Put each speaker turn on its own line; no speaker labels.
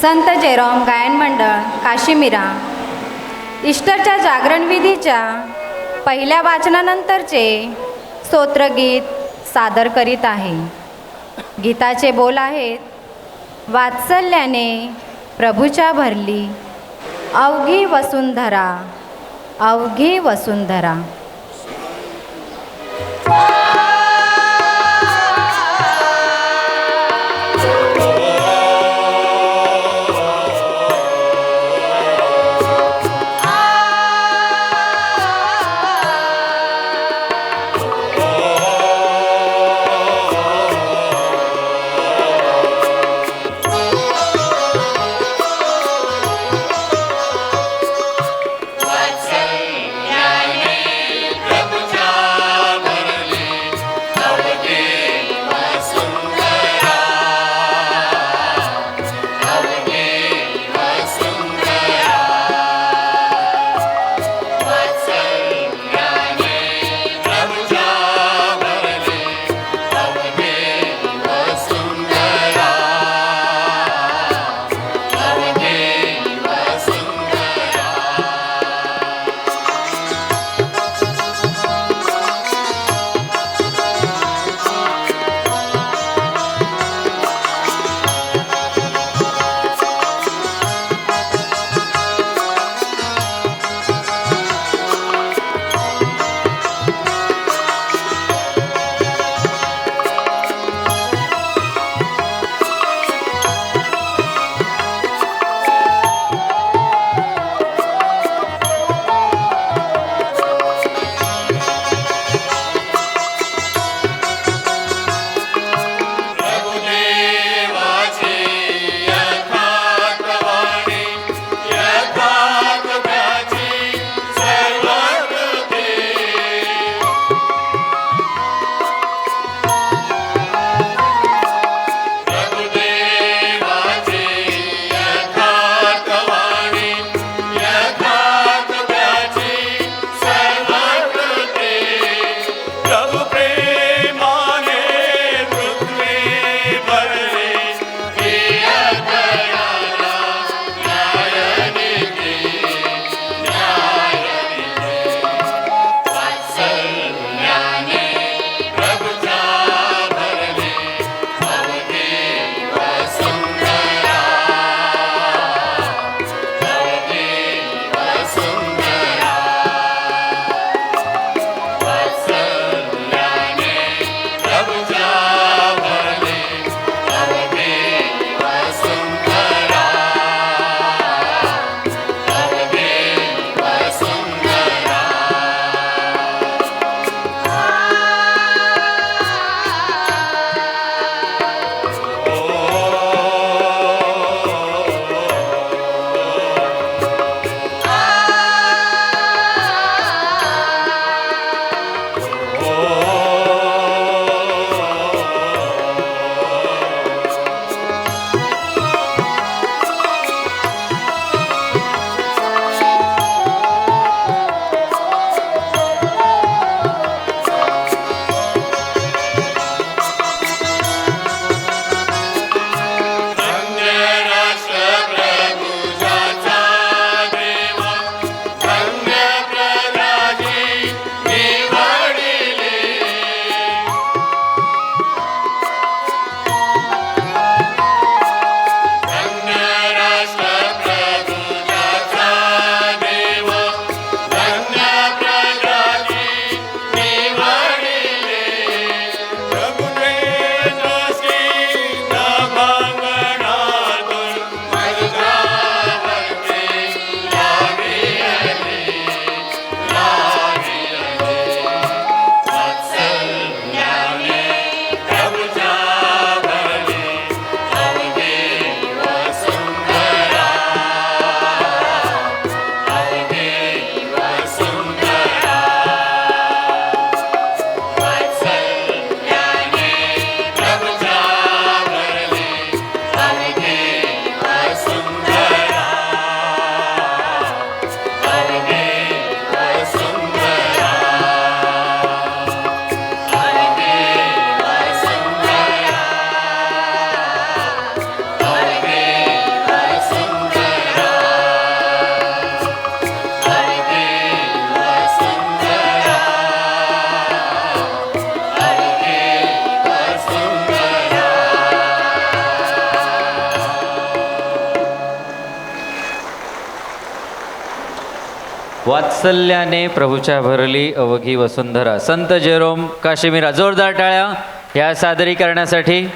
संत Jerome गायन मंडळ काशीमिरा. इष्टरच्या जागरणविधीच्या पहिल्या वाचनानंतरचे स्तोत्रगीत सादर करीत आहे. गीताचे बोल आहेत वात्सल्याने प्रभूच्या भरली अवघी वसुंधरा अवघी वसुंधरा.
वात्सल्याने प्रभूच्या भरली अवघी वसुंधरा. संत जेरोम काश्मीरा जोरदार टाळ्या. या सादरीकरणासाठी